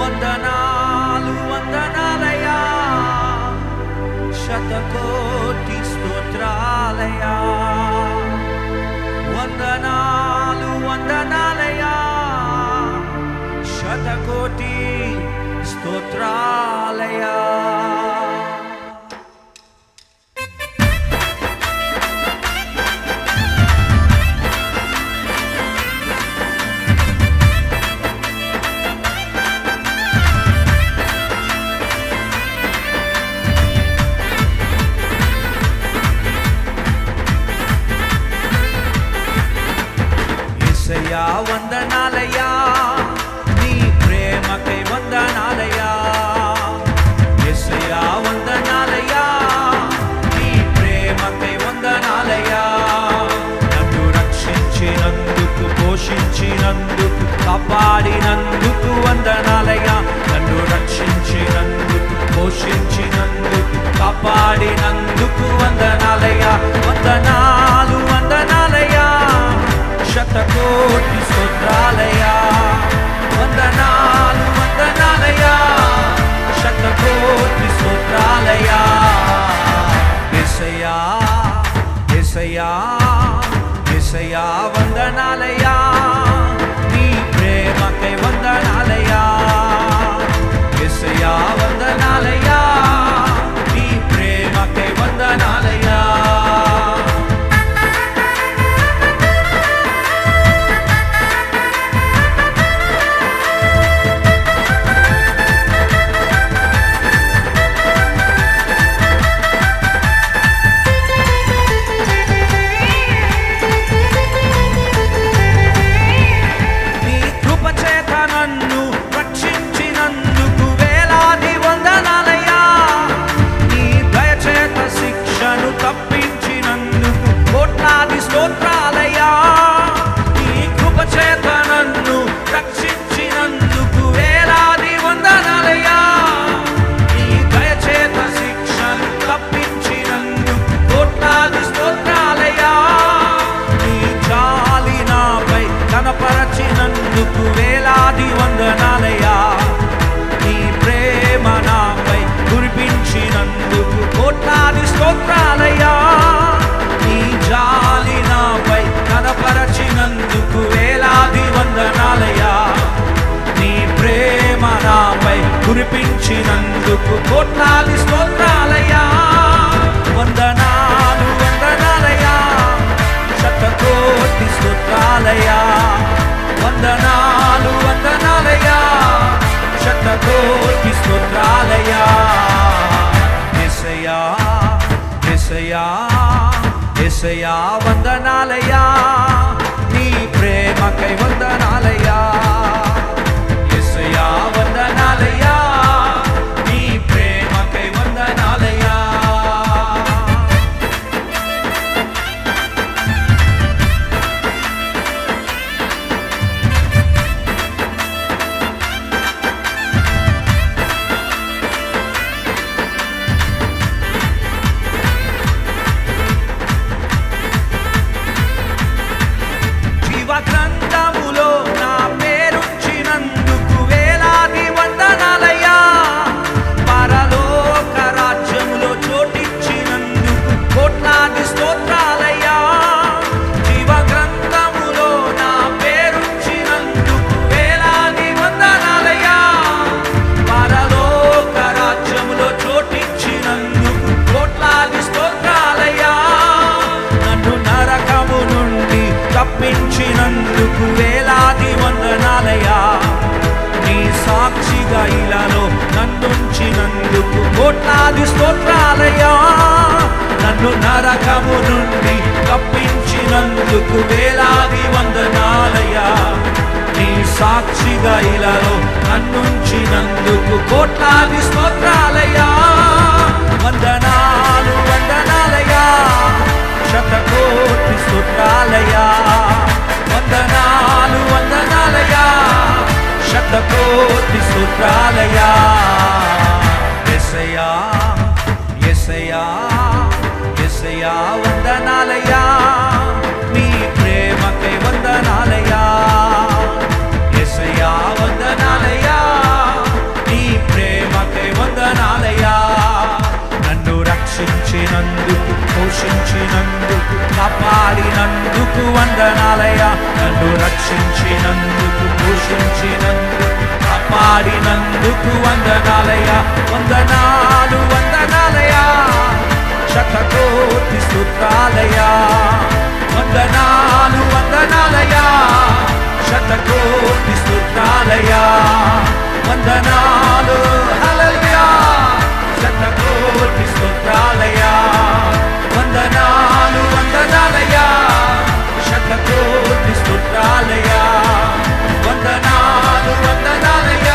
వందనాలు వందనాలయా శతకోటి స్తోత్రాలయా వందనాలు వందనాలయా శతకోటి స్తోత్రాలయా అందుకు వేలాది వందనాలయ్యా. నీ ప్రేమ నాపై కురిపించినందుకు కోట్లాది స్తోత్రాలయ్యా. నీ జాలి నాపై కనపరచినందుకు వేలాది వందనాలయ్యా. నీ ప్రేమ నాపై కురిపించినందుకు కోట్లాది స్తోత్రాలయ్యా. వందనాలు వందనాలయ్యా. శతకోటి స్తోత్రాలయ్యా. వందనాలు వందనాలయా శతకోటి స్తోత్రాలయా ఎసయా ఎసయా ఎసయా వందనాలయ తప్పించినందుకు వేలాది వందనాలయ్యా. నీ సాక్షిగా ఇలాలో నన్నుంచినందుకు కోట్లాది స్తోత్రాలయ్యా. నన్ను నరకము నుండి తప్పించినందుకు వేలాది వందనాలయ్యా. నీ సాక్షిగా ఇలాలో నన్నుంచినందుకు కోట్లాది స్తోత్రాలయ్యా. వందనాలు వందనాలయ్యా. శతకోటి స్తోత్రాలయ్యా. వందనాలు వందనాలయా శతకోటి సూత్రాలయా ఎసయా ఎసయా ఎసయా వందనాలయా పోషించినందుకు పోషించినందుకు కాపాడినందుకు వందనాలయ వందనాలు వందనాలయ శతకోటి సుతాలయ వందనాలు వందనాలయ శతకోటి సుతాలయ వందనాలు హలయ శతకోటి సుతాలయ వందనాలు వందనాలయ శతకోటి చుట్టాలయ్యా. వందనాలు వందనాలయ్యా.